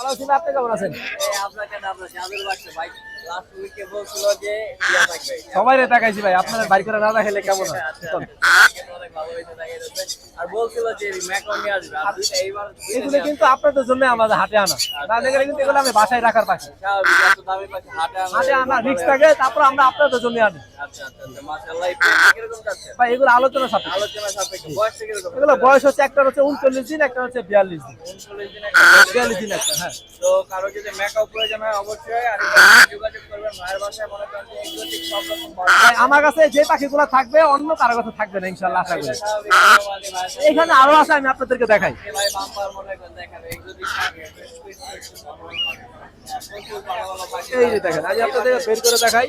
ভালো আছি আপনি কেমন আছেন? সবাই রে তাকাইছি ভাই আপনার বাড়ি করে না কেমন এগুলো কিন্তু আপনাদের জন্য আমাদের হাটে আনা। না দেখলে কিন্তু এগুলো আমি বাসায় রাখার পাখি। হাটে আনা রিক্স থাকে তারপর আমরা আপনাদের জন্য আনি। আচ্ছা আচ্ছা আচ্ছা ভাই এগুলো আলোচনা সাথে আলোচনা সাপেক্ষে। বয়সটা কীরকম এগুলো বয়স হচ্ছে একটা হচ্ছে উনচল্লিশ দিন একটা হচ্ছে বিয়াল্লিশ দিন। 39 দিন একটা বয়স। বিয়াল্লিশ দিন একটা হ্যাঁ। তো কারও যদি মেকআপ প্রয়োজন হয় অবশ্যই আর এই ভাইয়ের সাথে যোগাযোগ করবেন। ভাইয়ের বাসায় মনে করেন এক্সোটিক সব রকম ভাই, আমার কাছে যে পাখিগুলো থাকবে অন্য কারও কাছে থাকবে না ইনশাল্লাহ আশা করি। সাথে এখানে আরও আছে আমি আপনাদেরকে দেখাই। এই ভাই বাম্পার মনে করেন এক্সোটিক থাকে এই যে দেখেন আমি আপনাদের বের করে দেখাই।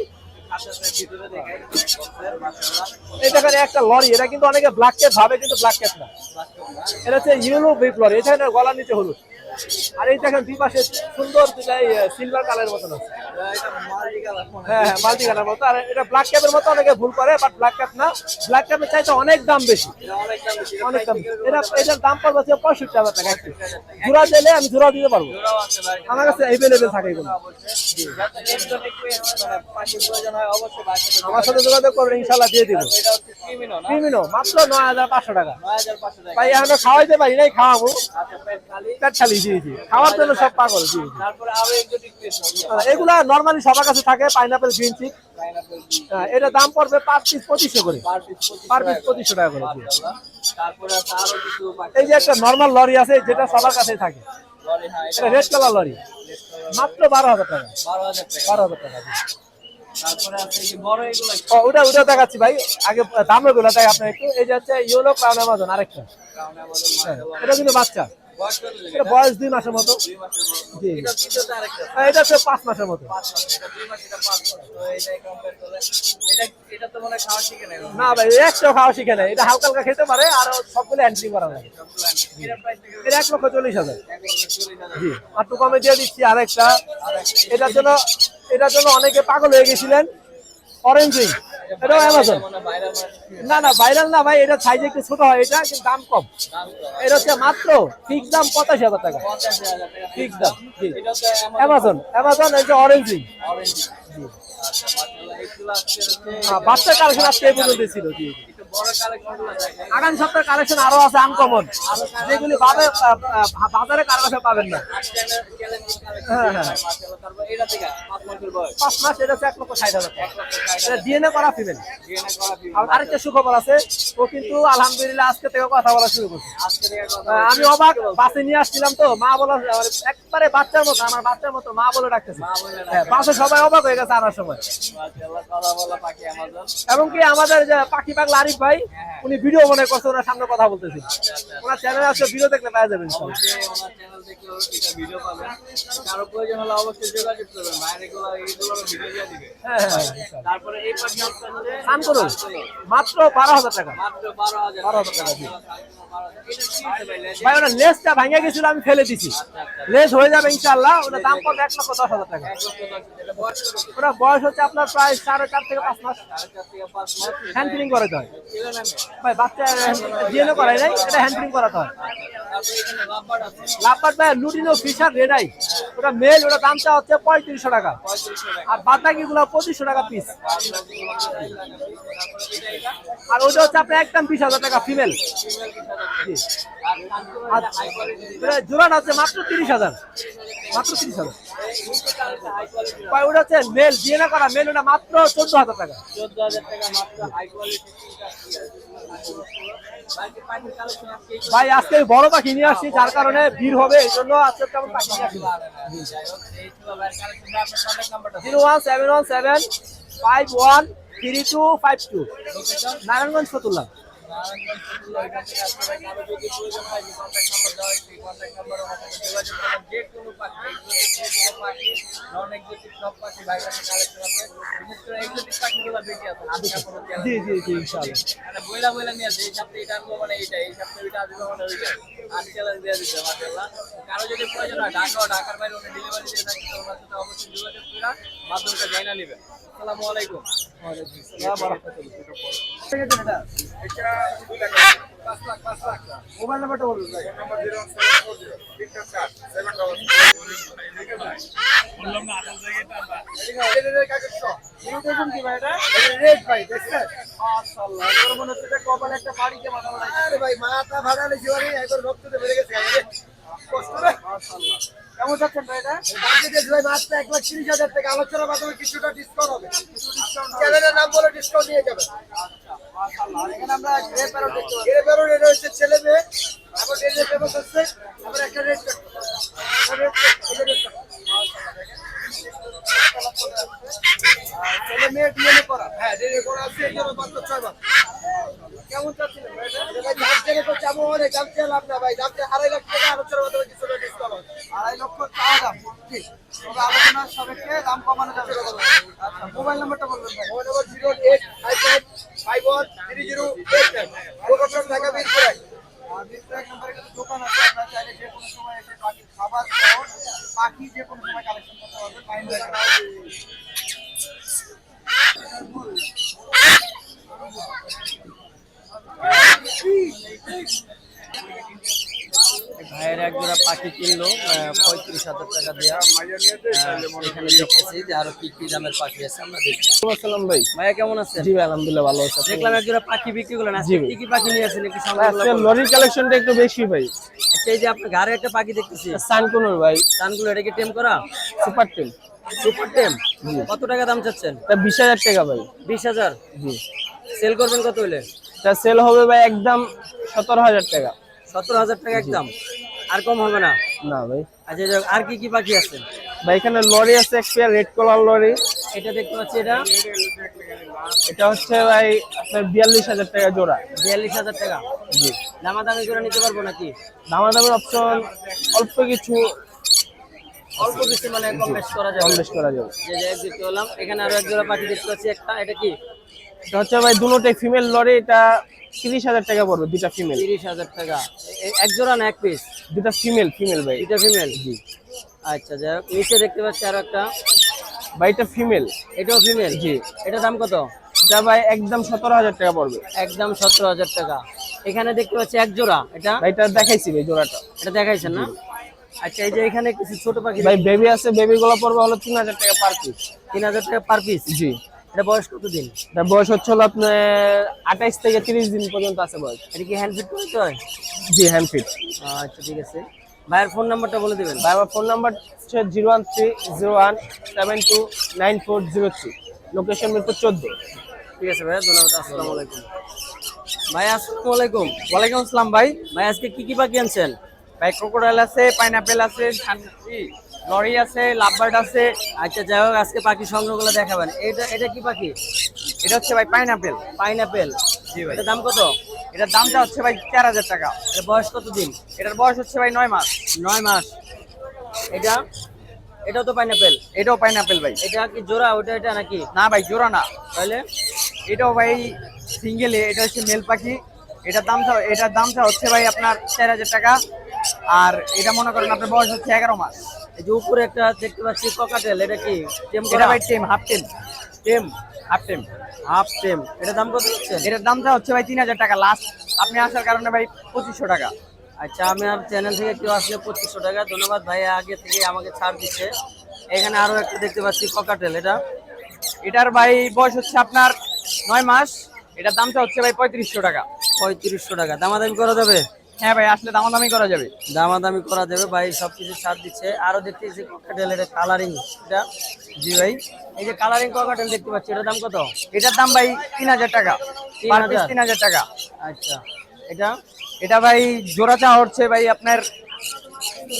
দেখেন একটা লরি, এটা কিন্তু অনেকে ব্ল্যাক ক্যাপ ভাবে, কিন্তু ব্ল্যাক ক্যাপ না। এটা হচ্ছে ইউলো বিপ লরি এখানে গলার নিচে হলুদ। আর এই দেখেন দুই পাশে সুন্দর সিলভার কালারের মতন আছে। এটা মাল্টি হ্যাঁ হ্যাঁ কালার মতো। আর এটা ব্ল্যাক ক্যাপের মতো, অনেকে ভুল করে বাট ব্ল্যাক ক্যাপ না। ব্ল্যাক ক্যাপের চাইতে অনেক দাম বেশি। অনেক দাম। এটা, এটার দাম পড়বে হচ্ছে পঁয়ষট্টি হাজার টাকা। একটু জোড়া দিলে আমি জোড়া দিতে পারব। আমার কাছে অ্যাভেলেবেল থাকে এগুলো। হয় আমার সাথে যোগাযোগ করবেন ইনশাল্লাহ দিয়ে দিব। ক্রিমিনো, মাত্র নয় হাজার পাঁচশো টাকা। 9500 টাকা ভাই, এখনও খাওয়াইতে পারি নাই, খাওয়াবো। জি জি খাওয়ার জন্য সব পাগল জি এগুলা নর্মালি সবার কাছে থাকে পাইনাপেল গ্রিন পাইনাপল এটা দাম পড়বে পার পিস পঁচিশশো করে। পার পিস পঁচিশশো টাকা করে কিছু এই যে একটা নর্মাল লরি আছে যেটা সবার কাছেই থাকে। এটা রেড কালার লরি। মাত্র বারো হাজার টাকা। বারো হাজার টাকা ওটা ওটা দেখাচ্ছি ভাই। আগে আপনার এই যে হচ্ছে আরেকটা। হ্যাঁ, এটা কিন্তু বাচ্চা। বয়স দুই মাসের মতো। জি। এটা হ্যাঁ, হচ্ছে পাঁচ মাসের মতো। হয় না ভাই একটাও খাওয়া শিখে নেই এটা হালকা হালকা খেতে পারে আর সবগুলো হ্যান্ডলিং করা এটা এক লক্ষ চল্লিশ হাজার। জি আর একটু কমে দিয়ে দিচ্ছি আরেকটা। এটার জন্য এটার জন্য অনেকে পাগল হয়ে গেছিলেন। অরেঞ্জ রিং এটাও অ্যামাজন হয় না না ভাইরাল না ভাই এটা সাইজ একটু ছোট হয় এটা কিন্তু দাম কম। এটা হচ্ছে মাত্র ফিক্স দাম পঁচাশি হাজার টাকা। ফিক্স দাম জি। অ্যামাজন অ্যামাজন এই যে অরেঞ্জ বাচ্চা হচ্ছে বাচ্চার কালেকশন আজকে এই পর্যন্ত ছিল জি। আগামী সপ্তাহের কালেকশন আরও আছে আনকমন যেগুলি বাজারে কারও কাছে পাবেন না। হ্যাঁ, হ্যাঁ। পাঁচ মাস এটা এক লক্ষ ষাট হাজার ডিএনএ করা ফিমেল ডিএনএ করা ফি আর আরেকটা সুখবর আছে ও কিন্তু আলহামদুলিল্লাহ আজকে থেকে কথা বলা শুরু করছে। আমি অবাক বাসে নিয়ে আসছিলাম তো মা বলা একবারে বাচ্চার মতো আমার বাচ্চার মতো মা বলে ডাকতেছে। হ্যাঁ, বাসে সবাই অবাক হয়ে গেছে আনার সময়। এবং কি আমাদের যে পাখি পাগলা আরিফ ভাই উনি ভিডিও মনে করছে ওনার সামনে কথা বলতেছিল ওনার চ্যানেল আসলে ভিডিও দেখলে পাওয়া যাবে মাত্র বারো হাজার টাকা বারো হাজার টাকা, ভাই ওনার লেসটা ভাঙে গেছিল আমি ফেলে দিছি লেস হয়ে যাবে ইনশাল্লাহ ওটার দাম পড়বে এক লক্ষ দশ হাজার টাকা? ওটা বয়স হচ্ছে আপনার প্রায় সাড়ে চার থেকে পাঁচ মাস। হ্যান্ড ফিলিং করাতে হয়? ভাই বাচ্চা জিএনও করাই নাই এটা হ্যান্ড ফিলিং করাতে হয় তারপরে আছে ভাই লুটিনো ফিশার রেডাই। ওটা মেল ওটা দামটা হচ্ছে পঁয়ত্রিশশো টাকা। আর বাদবাকি গুলো পঁচিশশো টাকা পিস আর ওটা হচ্ছে আপনার একদম বিশ হাজার টাকা ফিমেল জোড়াটা হচ্ছে মাত্র তিরিশ হাজার। মাত্র তিরিশ হাজার। ভাই ওটা হচ্ছে মেল জিএনও করা? মেল ওটা মাত্র চোদ্দ হাজার টাকা। চোদ্দ হাজার টাকা মাত্র হাই কোয়ালিটি ভাই আজকে বড় পাখি নিয়ে আসছি যার কারণে ভিড় হবে এই জন্য আজকে তেমন পাখি নিয়ে আসছি zero one seven one seven five one three two five two Narayanganj Fatullah হয় জি জি জি ইনশাআল্লাহ। বইলা বইলা নিয়ে এই সপ্তাহে এটা আনব মানে এইটা এই সপ্তাহে এটা আসবে মানে ওইটা আর চ্যালেঞ্জ দিয়ে দিচ্ছে মাশাআল্লাহ কারও যদি প্রয়োজন হয় ঢাকা ঢাকার বাইরে উনি ডেলিভারি দিয়ে থাকি তো ওনার সাথে অবশ্যই যোগাযোগ করে মাধ্যমটা জানা নেবেন আসসালামু আলাইকুম। মোবাইল নাম্বারটা বলুন ভাই নম্বর কপালে একটা বাড়িতে মাথা একবার রক্ততে বেড়ে গেছে কেমন যাচ্ছেন ভাই এটা ভাই মাত্র এক লাখ তিরিশ হাজার টাকা আলোচনার মাধ্যমে কিছুটা ডিসকাউন্ট হবে চ্যানেলের নাম বলে ডিসকাউন্ট নিয়ে মাশাআল্লাহ এখানে আমরা গ্রে প্যারট দেখতে পাচ্ছি। গ্রে প্যারট এটা হচ্ছে ছেলে মেয়ে। আবার রেড ফেমাস হচ্ছে আবার একটা রেড ছেলে মেয়ে ডিএনএ করা হ্যাঁ ডিএনএ করা আছে এই মাত্র ছয় মাস। কেমন চাচ্ছিলেন ভাই দাম চেয়ে তো যেমন অনেক দাম চেয়ে লাভ না ভাই। দাম চেয়ে আড়াই লাখ টাকা আলোচনার মাধ্যমে ডিসকাউন্ট আড়াই লক্ষ টাকা দাম ঠিক তবে আলোচনার সাপেক্ষে দাম কমানো যাবে। আচ্ছা মোবাইল নাম্বারটা বলবেন ভাই। Mobile number zero eight five five one three zero eight nine location Dhaka Mirpur এক দোকান আছে, আপনার চাইলে যে সময় এসে পাখি খাবার পাখি যে কোনো সময় কালেকশন করতে পারবেন। এক কিনলো পঁয়ত্রিশ হাজার টাকা দেওয়া এখানে দেখতেছি যে আরও কি কি দামের পাখি আছে আমরা দেখছি আসসালাম ভাই। ভাইয়া কেমন আছেন? জি আলহামদুলিল্লাহ ভালো আছে। দেখলাম এক পাখি বিক্রি করলেন। আজকে জি ভাই। কি কি পাখি নিয়ে আসেন একটু ভাই, লরির কালেকশনটা একটু বেশি ভাই। সেই যে আপনার ঘরে একটা পাখি দেখতেছি। সানকুনুর ভাই। কানগুলো এটা কি টেম করা? Super team. সুপার টেম? কত টাকা দাম চাচ্ছেন? তা বিশ হাজার টাকা ভাই। বিশ হাজার? জি। সেল করবেন কত হইলে? তা সেল হবে ভাই একদম সতেরো হাজার টাকা। সতেরো হাজার টাকা একদম। আর কম হবে না? না ভাই। আচ্ছা যাক, আর কি কি পাখি আছে? ভাই এখানে লরি আছে একটা রেড কালার লরি। এটা দেখতে পাচ্ছি এটা? এটা হচ্ছে ভাই আপনার বিয়াল্লিশ হাজার টাকা জোড়া। বিয়াল্লিশ হাজার টাকা। জি। দামাদামি করে নিতে পারব নাকি? দামাদামের অপশন অল্প কিছু অল্প কিছু মানে কম বেশ করা যাবে। কম বেশ করা যাবে। যে যে দেখতে পেলাম। এখানে আরও এক জোড়া পাখি দেখতে পাচ্ছি একটা এটা কি? এটা হচ্ছে ভাই দুটোটাই ফিমেল লরি এটা তিরিশ হাজার টাকা পড়বে দুটা ফিমেল তিরিশ হাজার টাকা। এক জোড়া না এক পিস দুটা ফিমেল ফিমেল ভাই। এটা ফিমেল জি। আচ্ছা যাই হোক নিচে দেখতে পাচ্ছি আরও একটা। ভাই এটা ফিমেল এটাও ফিমেল জি। এটা দাম কত? এটা ভাই একদম সতেরো হাজার টাকা পড়বে। একদম সতেরো হাজার টাকা। এখানে দেখতে পাচ্ছি এক জোড়া। এটা? এটা দেখাইছি ভাই জোড়াটা। এটা দেখাইছেন না? আচ্ছা এই যে এখানে কিছু ছোট পাখি ভাই বেবি আছে বেবি গুলো পড়বে হলো তিন হাজার টাকা পার পিস তিন হাজার টাকা পার পিস জি। এটা বয়স কত দিন এটা বয়স হচ্ছে হলো আপনার আঠাইশ থেকে তিরিশ দিন পর্যন্ত আছে বয়স। এটা কি হ্যান্ড ফিট করতে হয় জি হ্যান্ড ফিট আচ্ছা ঠিক আছে। ভাইয়ের ফোন নাম্বারটা বলে দিবেন। ভাই আমার ফোন নাম্বার হচ্ছে zero one three zero one seven two nine four zero three. Location Mirpur চোদ্দ। ঠিক আছে ভাইয়া ধন্যবাদ আসসালামু আলাইকুম। ভাই আসসালামু আলাইকুম। ওয়ালাইকুম আসসালাম ভাই। ভাই আজকে কি কি পাখি আনছেন? ভাই ক্রোকোডাইল আছে পাইনাপেল আছে লরি আছে লাভবার্ড আছে। আচ্ছা যাই হোক আজকে পাখি সংগ্রহগুলো দেখাবেন। এটা এটা কি পাখি? এটা হচ্ছে ভাই পাইনাপেল পাইনাপেল জি ভাই। এটার দাম কত? এটার দামটা হচ্ছে ভাই চার হাজার টাকা। এটা বয়স কত দিন এটার বয়স হচ্ছে ভাই নয় মাস। নয় মাস। এটা? এটাও তো পাইনাপেল এটাও পাইনাপেল ভাই। এটা কি জোড়া? ওটা এটা নাকি? না ভাই জোড়া না। তাহলে? এটাও ভাই সিঙ্গেল এটা হচ্ছে মেল পাখি। এটার দামটা এটার দামটা হচ্ছে ভাই আপনার চার হাজার টাকা। আর এটা মনে করেন আপনার বয়স হচ্ছে এগারো মাস। এই যে উপরে একটা দেখতে পাচ্ছি ককাটেল এটা কি? টেম এটা ভাই টেম হাফ টেম টেম হাফ টেম হাফ টেম এটা দাম কত হচ্ছে? এটার দামটা হচ্ছে ভাই তিন হাজার টাকা। লাস্ট আপনি আসার কারণে ভাই পঁচিশশো টাকা। আচ্ছা আমি আর চ্যানেল থেকে কেউ আসলে পঁচিশশো টাকা। ধন্যবাদ ভাই আগে থেকে আমাকে ছাড় দিচ্ছে। এখানে আরও একটা দেখতে পাচ্ছি ককাটেল এটা? এটার ভাই বয়স হচ্ছে আপনার নয় মাস। এটার দামটা হচ্ছে ভাই পঁয়ত্রিশশো টাকা। পঁয়ত্রিশশো টাকা। দামাদামি করা যাবে? হ্যাঁ ভাই আসলে দামাদামি করা যাবে। দামাদামি করা যাবে ভাই সবকিছু ছাড় দিচ্ছে। আরও দেখতেছি ককাটেল এটা কালারিং এটা জি ভাই। এই যে কালারিং ককাটেল দেখতে পাচ্ছি এটার দাম কত? এটার দাম ভাই তিন হাজার টাকা। তিন হাজার? টাকা। আচ্ছা। এটা? এটা ভাই জোড়া চা হচ্ছে ভাই আপনার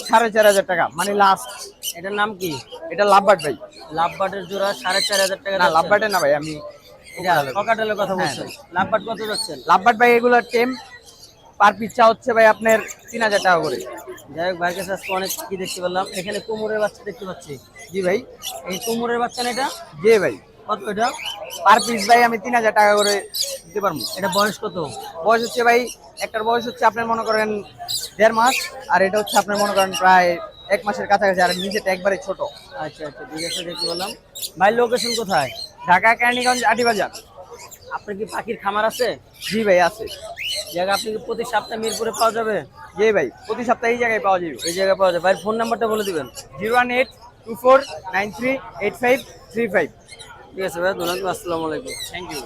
সাড়ে চার হাজার টাকা মানে লাস্ট এটার নাম কি? এটা লাভবার্ড ভাই। লাভবাটের জোড়া সাড়ে চার হাজার টাকা না লাভবার্ডে না ভাই আমি এটা ককাটেলের কথা হ্যাঁ, বলছেন লাভবাট কত যাচ্ছেন লাভবার্ড ভাই এগুলো টেম। পার পিস চা হচ্ছে ভাই আপনার তিন হাজার টাকা করে। যাই হোক ভাইয়ের কাছে আজকে অনেক কি দেখতে পেলাম। এখানে কুমোরের বাচ্চা দেখতে পাচ্ছি। জি ভাই এই কুমোরের বাচ্চা না এটা? জি ভাই। কত এটা? পার পিস ভাই আমি তিন হাজার টাকা করে দিতে পারব। এটা বয়স কত? বয়স হচ্ছে ভাই একটার বয়স হচ্ছে আপনার মনে করেন দেড় মাস আর এটা হচ্ছে আপনার মনে করেন প্রায় এক মাসের কাছাকাছি আর নিজেটা একবারে ছোট। আচ্ছা আচ্ছা ঠিক আছে দেখতে পেলাম। ভাই লোকেশন কোথায়? ঢাকা কেরানীগঞ্জ আটিবাজার আপনার কি পাখির খামার আছে? জি ভাই আছে। জায়গা আপনি প্রতি সপ্তাহে মিরপুরে পাওয়া যাবে? জি ভাই প্রতি সপ্তাহে এই জায়গায় পাওয়া যাবে। এই জায়গায় পাওয়া যাবে। ভাই ফোন নাম্বারটা বলে দিবেন। Zero one eight two four nine three eight five three five. ঠিক আছে ভাই ধন্যবাদ আসসালামু আলাইকুম। Thank you